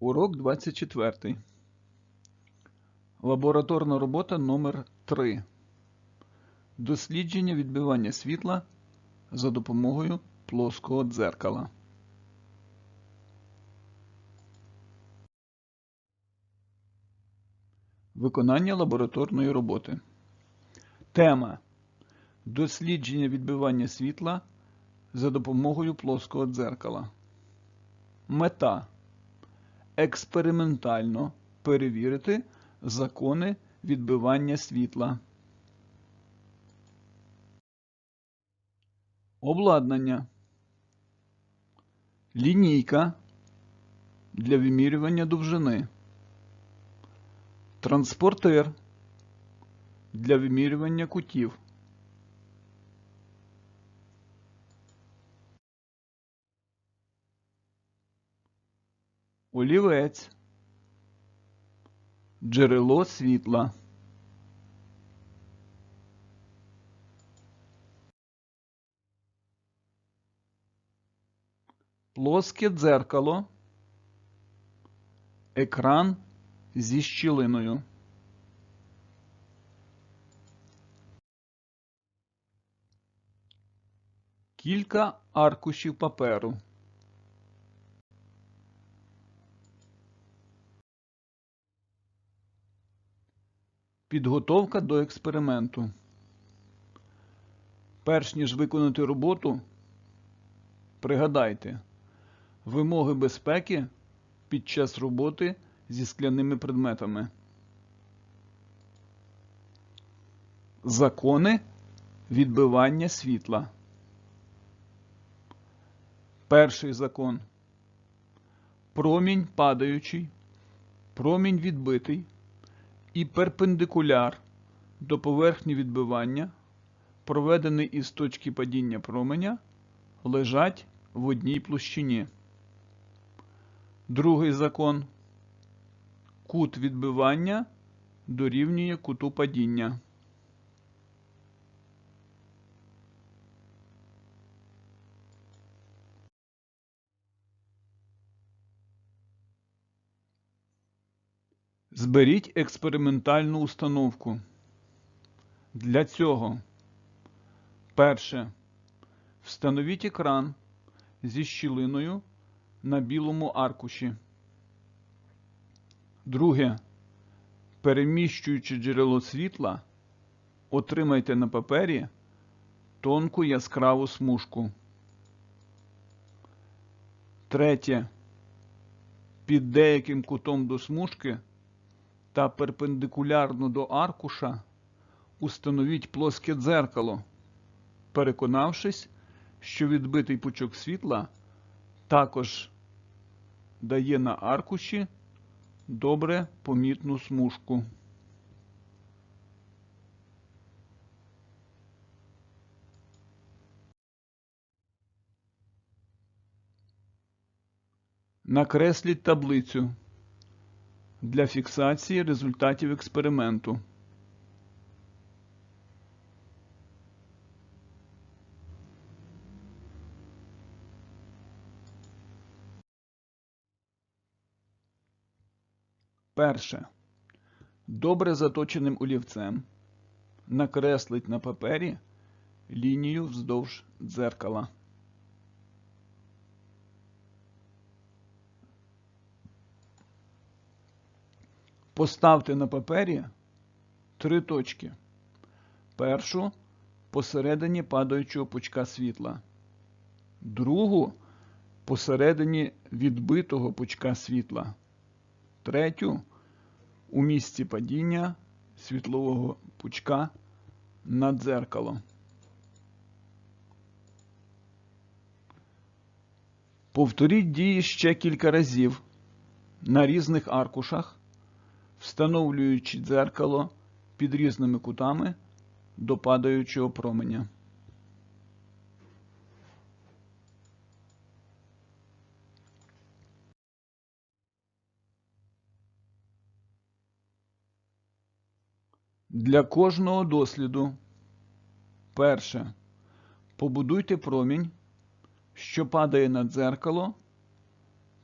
Урок 24. Лабораторна робота номер 3 Дослідження відбивання світла за допомогою плоского дзеркала. Виконання лабораторної роботи. Тема Дослідження відбивання світла за допомогою плоского дзеркала. Мета експериментально перевірити закони відбивання світла. Обладнання. Лінійка для вимірювання довжини. Транспортер для вимірювання кутів. Олівець. Джерело світла. Плоске дзеркало. Екран зі щілиною. Кілька аркушів паперу. Підготовка до експерименту. Перш ніж виконати роботу, пригадайте вимоги безпеки під час роботи зі скляними предметами. Закони відбивання світла. Перший закон. Промінь падаючий, промінь відбитий і перпендикуляр до поверхні відбивання, проведений із точки падіння променя, лежать в одній площині. Другий закон. Кут відбивання дорівнює куту падіння. Зберіть експериментальну установку. Для цього перше. Встановіть екран зі щілиною на білому аркуші. Друге. Переміщуючи джерело світла, отримайте на папері тонку яскраву смужку. Третє. Під деяким кутом до смужки та перпендикулярно до аркуша установіть плоске дзеркало, переконавшись, що відбитий пучок світла також дає на аркуші добре помітну смужку. Накресліть таблицю для фіксації результатів експерименту. Перше. Добре заточеним олівцем накреслить на папері лінію вздовж дзеркала. Поставте на папері три точки. Першу посередині падаючого пучка світла, другу посередині відбитого пучка світла, третю у місці падіння світлового пучка на дзеркало. Повторіть дії ще кілька разів на різних аркушах встановлюючи дзеркало під різними кутами до падаючого променя. Для кожного досліду перше. Побудуйте промінь, що падає на дзеркало,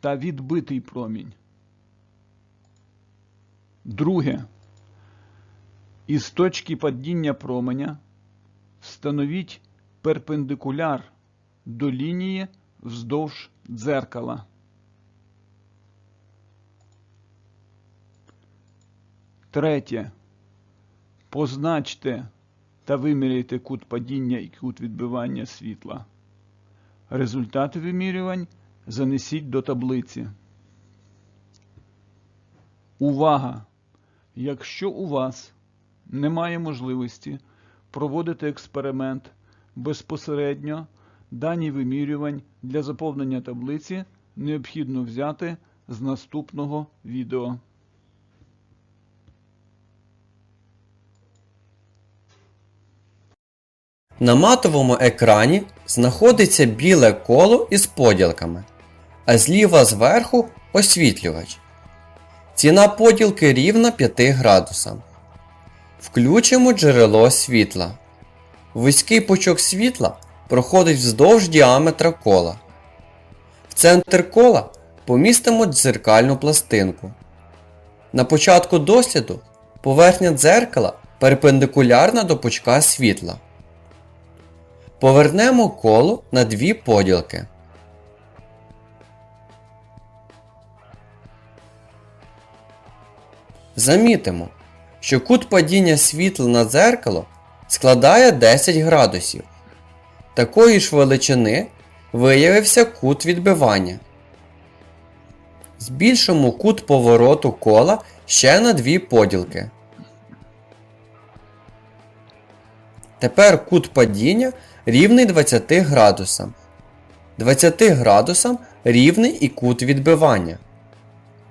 та відбитий промінь Друге. Із точки падіння променя встановіть перпендикуляр до лінії вздовж дзеркала. Третє. Позначте та виміряйте кут падіння і кут відбивання світла. Результати вимірювань занесіть до таблиці. Увага! Якщо у вас немає можливості проводити експеримент безпосередньо, дані вимірювань для заповнення таблиці необхідно взяти з наступного відео. На матовому екрані знаходиться біле коло із поділками, а зліва зверху освітлювач. Ціна поділки рівна 5 градусам. Включимо джерело світла. Вузький пучок світла проходить вздовж діаметра кола. В центр кола помістимо дзеркальну пластинку. На початку досліду поверхня дзеркала перпендикулярна до пучка світла. Повернемо коло на дві поділки. Замітимо, що кут падіння світла на дзеркало складає 10 градусів. Такої ж величини виявився кут відбивання. Збільшимо кут повороту кола ще на дві поділки. Тепер кут падіння рівний 20 градусам. 20 градусам рівний і кут відбивання.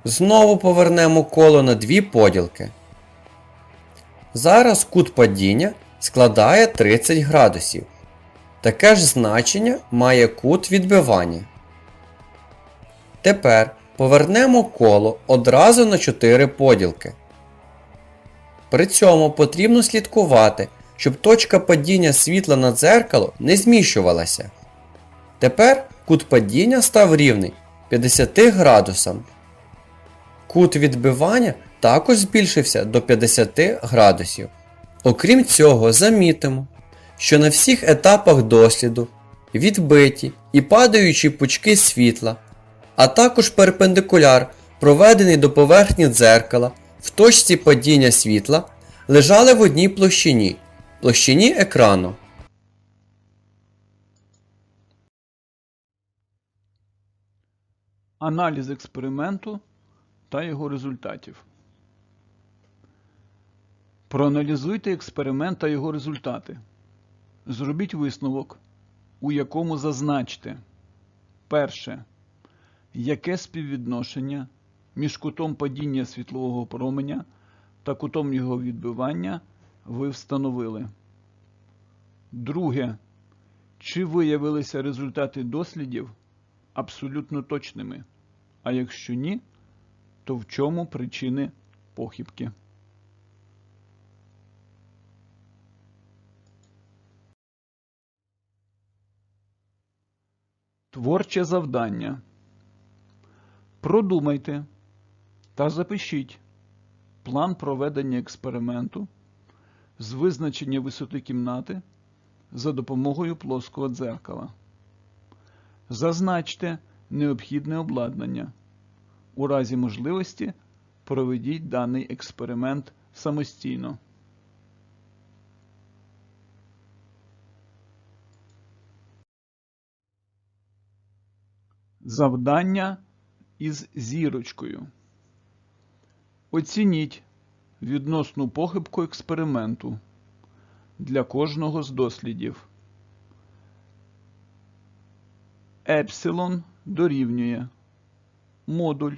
Знову повернемо коло на дві поділки. Зараз кут падіння складає 30 градусів. Таке ж значення має кут відбивання. Тепер повернемо коло одразу на 4 поділки. При цьому потрібно слідкувати, щоб точка падіння світла на дзеркало не зміщувалася. Тепер кут падіння став рівний 50 градусам. Кут відбивання також збільшився до 50 градусів. Окрім цього, замітимо, що на всіх етапах досліду відбиті і падаючі пучки світла, а також перпендикуляр, проведений до поверхні дзеркала в точці падіння світла, лежали в одній площині площині екрану. Аналіз експерименту та його результатів. Проаналізуйте експеримент та його результати. Зробіть висновок, у якому зазначте перше. Яке співвідношення між кутом падіння світлового променя та кутом його відбивання ви встановили? Друге. Чи виявилися результати дослідів абсолютно точними? А якщо ні, то в чому причини похибки? Творче завдання. Продумайте та запишіть план проведення експерименту з визначення висоти кімнати за допомогою плоского дзеркала. Зазначте необхідне обладнання. У разі можливості проведіть даний експеримент самостійно. Завдання із зірочкою. Оцініть відносну похибку експерименту для кожного з дослідів. Епсилон дорівнює модуль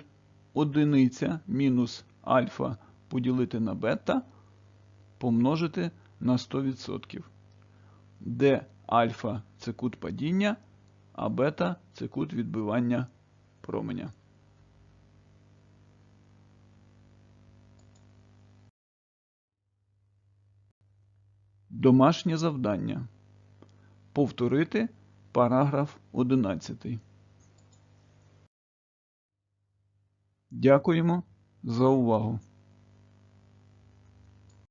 одиниця мінус альфа поділити на бета помножити на 100%, де альфа це кут падіння, а бета це кут відбивання променя. Домашнє завдання. Повторити параграф 11. Дякуємо за увагу.